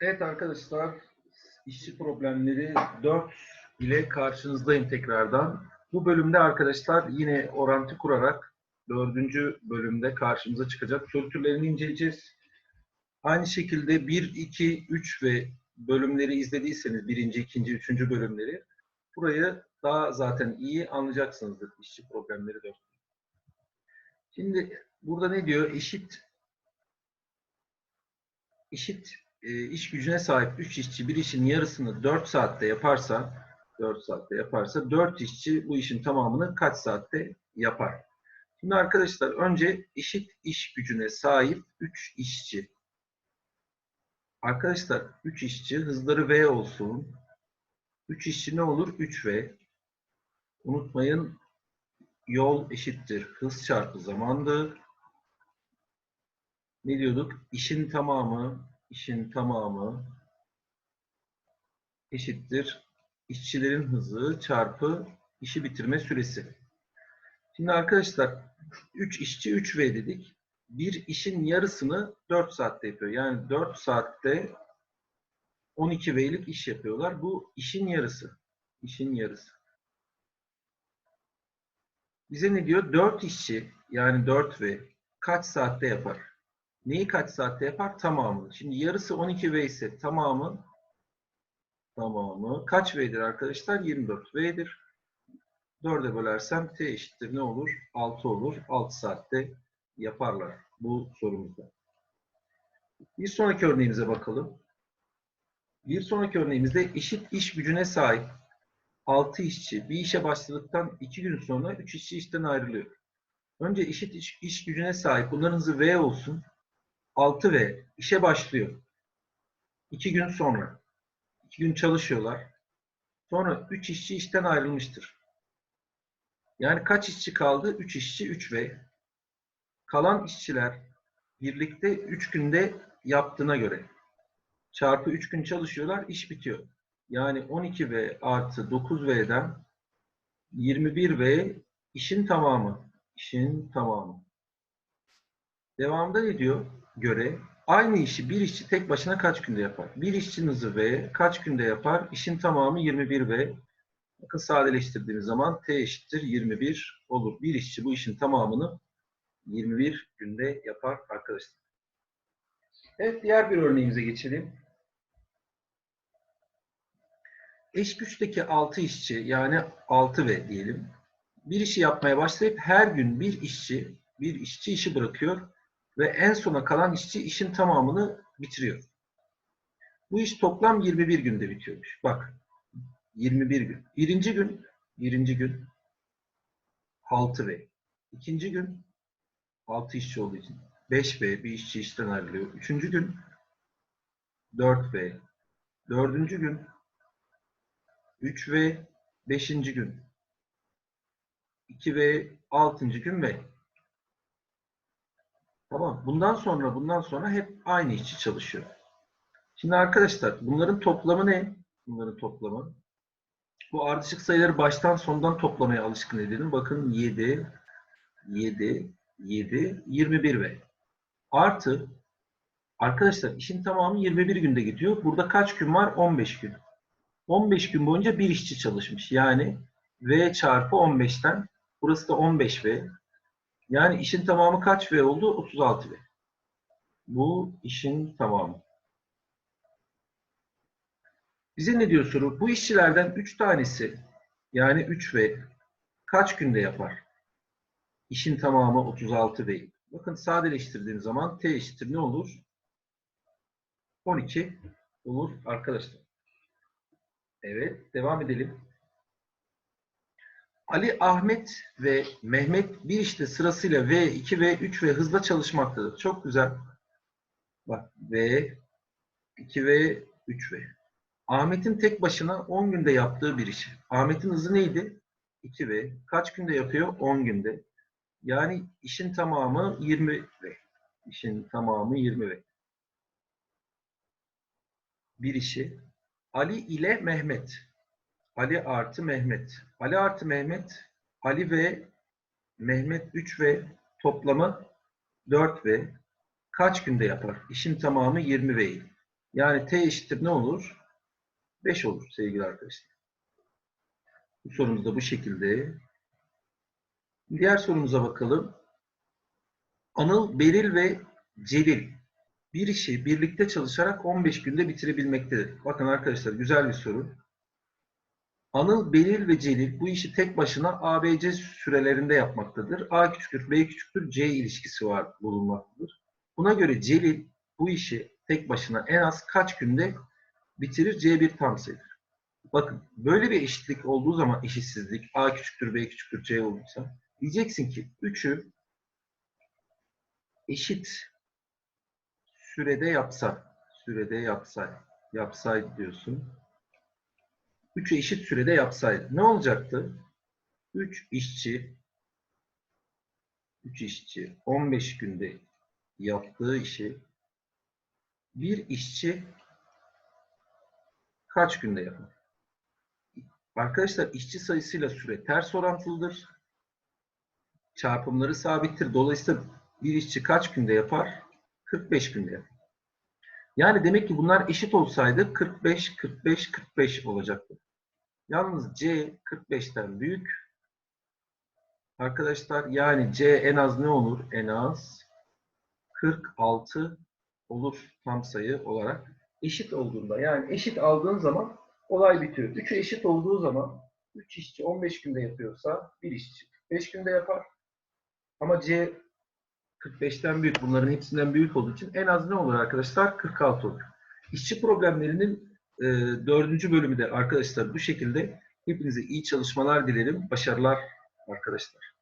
Evet arkadaşlar, işçi problemleri 4 ile karşınızdayım tekrardan. Bu bölümde arkadaşlar yine orantı kurarak dördüncü bölümde karşımıza çıkacak soru türlerini inceleyeceğiz. Aynı şekilde 1, 2, 3 ve bölümleri izlediyseniz birinci, ikinci, üçüncü bölümleri burayı daha zaten iyi anlayacaksınızdır işçi problemleri 4. Şimdi burada ne diyor? Eşit eşit iş gücüne sahip 3 işçi bir işin yarısını 4 saatte yaparsa 4 saatte yaparsa 4 işçi bu işin tamamını kaç saatte yapar? Şimdi arkadaşlar önce eşit iş gücüne sahip 3 işçi. Arkadaşlar 3 işçi hızları V olsun. 3 işçi ne olur? 3V. Unutmayın yol eşittir. Hız çarpı zamandır. Ne diyorduk? İşin tamamı, işin tamamı eşittir. İşçilerin hızı çarpı işi bitirme süresi. Şimdi arkadaşlar 3 işçi 3V dedik. Bir işin yarısını 4 saatte yapıyor. Yani 4 saatte 12 V'lik iş yapıyorlar. Bu işin yarısı. İşin yarısı. Bize ne diyor? 4 işçi yani 4 V kaç saatte yapar? Neyi kaç saatte yapar? Tamamını. Şimdi yarısı 12 V ise tamamı tamamı kaç V'dir arkadaşlar? 24 V'dir. 4'e bölersem T eşittir ne olur? 6 olur. 6 saatte yaparlar bu sorumuzda. Bir sonraki örneğimize bakalım. Bir sonraki örneğimizde eşit iş gücüne sahip 6 işçi bir işe başladıktan 2 gün sonra 3 işçi işten ayrılıyor. Önce eşit iş, iş gücüne sahip bunların hızı V olsun. 6V işe başlıyor. 2 gün sonra. 2 gün çalışıyorlar. Sonra 3 işçi işten ayrılmıştır. Yani kaç işçi kaldı? 3 işçi 3V. Kalan işçiler birlikte 3 günde yaptığına göre çarpı 3 gün çalışıyorlar, iş bitiyor. Yani 12V artı 9V'den 21V işin tamamı. İşin tamamı. Devamında ne diyor? Göre aynı işi bir işçi tek başına kaç günde yapar? Bir işçinin hızı V kaç günde yapar? İşin tamamı 21V. Bakın sadeleştirdiğimiz zaman T eşittir 21 olur. Bir işçi bu işin tamamını 21 günde yapar arkadaşlar. Evet diğer bir örneğimize geçelim. Eş güçteki 6 işçi yani 6V diyelim. Bir işi yapmaya başlayıp her gün bir işçi bir işçi işi bırakıyor ve en sona kalan işçi işin tamamını bitiriyor. Bu iş toplam 21 günde bitiyormuş. Bak 21 gün. Birinci gün birinci gün 6V. İkinci gün 6 işçi olduğu için 5V bir işçi işten ayrılıyor. Üçüncü gün 4V. Dördüncü gün 3 ve 5. gün. 2 ve 6. gün ve Tamam. Bundan sonra bundan sonra hep aynı işçi çalışıyor. Şimdi arkadaşlar bunların toplamı ne? Bunların toplamı. Bu ardışık sayıları baştan sondan toplamaya alışkın edelim. Bakın 7, 7, 7, 21 ve artı arkadaşlar işin tamamı 21 günde gidiyor. Burada kaç gün var? 15 gün. 15 gün boyunca bir işçi çalışmış. Yani V çarpı 15'ten burası da 15V. Yani işin tamamı kaç V oldu? 36V. Bu işin tamamı. Bize ne diyor soru? Bu işçilerden 3 tanesi yani 3V kaç günde yapar? İşin tamamı 36V. Bakın sadeleştirdiğim zaman T eşittir ne olur? 12 olur arkadaşlar. Evet, devam edelim. Ali, Ahmet ve Mehmet bir işte sırasıyla V2, V3 ve hızla çalışmaktadır. Çok güzel. Bak V, 2V, 3V. Ahmet'in tek başına 10 günde yaptığı bir iş. Ahmet'in hızı neydi? 2V. Kaç günde yapıyor? 10 günde. Yani işin tamamı 20V. İşin tamamı 20V. Bir işi Ali ile Mehmet. Ali artı Mehmet. Ali artı Mehmet. Ali ve Mehmet 3 ve toplamı 4 ve kaç günde yapar? İşin tamamı 20 ve Yani T eşittir ne olur? 5 olur sevgili arkadaşlar. Bu sorumuz da bu şekilde. Diğer sorumuza bakalım. Anıl, Beril ve Celil bir işi birlikte çalışarak 15 günde bitirebilmektedir. Bakın arkadaşlar güzel bir soru. Anıl, Beril ve Celil bu işi tek başına ABC sürelerinde yapmaktadır. A küçüktür, B küçüktür, C ilişkisi var bulunmaktadır. Buna göre Celil bu işi tek başına en az kaç günde bitirir? C bir tam sayıdır. Bakın böyle bir eşitlik olduğu zaman eşitsizlik A küçüktür, B küçüktür, C olursa diyeceksin ki 3'ü eşit sürede yapsa, sürede yapsay, yapsaydı diyorsun. 3'ü eşit sürede yapsaydı ne olacaktı? 3 işçi 3 işçi 15 günde yaptığı işi bir işçi kaç günde yapar? Arkadaşlar işçi sayısıyla süre ters orantılıdır. Çarpımları sabittir. Dolayısıyla bir işçi kaç günde yapar? 45 günde yapar. Yani demek ki bunlar eşit olsaydı 45, 45, 45 olacaktı. Yalnız C 45'ten büyük. Arkadaşlar yani C en az ne olur? En az 46 olur tam sayı olarak. Eşit olduğunda yani eşit aldığın zaman olay bitiyor. 3'ü eşit olduğu zaman 3 işçi 15 günde yapıyorsa 1 işçi 45 günde yapar. Ama C 45'ten büyük. Bunların hepsinden büyük olduğu için en az ne olur arkadaşlar? 46 olur. İşçi problemlerinin e, dördüncü bölümü de arkadaşlar bu şekilde. Hepinize iyi çalışmalar dilerim. Başarılar arkadaşlar.